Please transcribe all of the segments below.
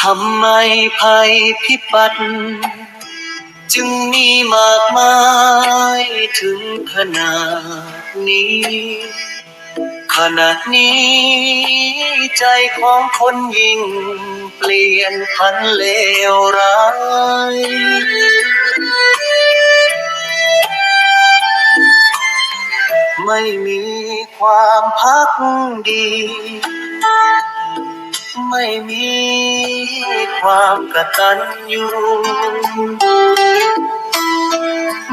ทำไมภัยพิบัติจึงมีมากมายถึงขนาดนี้ขณะนี้ใจของคนยิ่งเปลี่ยนพันเลวร้าย ไม่มีความพักดี ไม่มีความกระตัญญู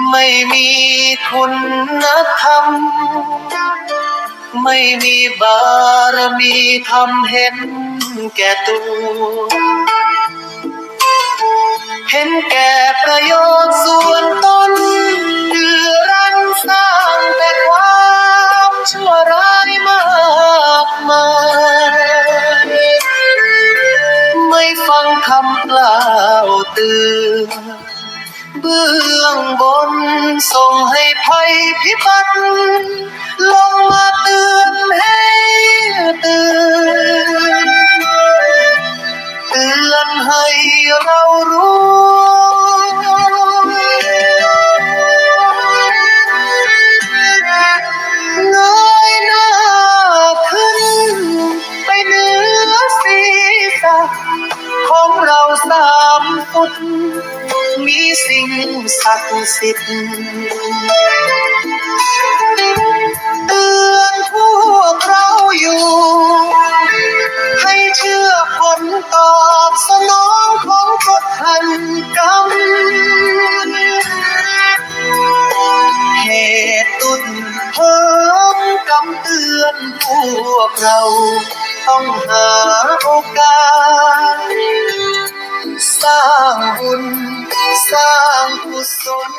ไม่มีคุณธรรม ไม่มีบารมีทำเห็นแก่ตัวเห็นแก่ประโยชน์ส่วนตน เตือนเบื้องบนส่งให้ภัยพิบัติลงมา มฟุตมีสิ่งศักดิ์สิทธิ์เตือนพวกเราอยู่ ให้เชื่อผลตอบสนองของกฎแห่งกรรมเหตุตุนเพิ่มกำเตือนพวกเรา ต้องหาโอกาส สร้างบุญ สร้างกุศล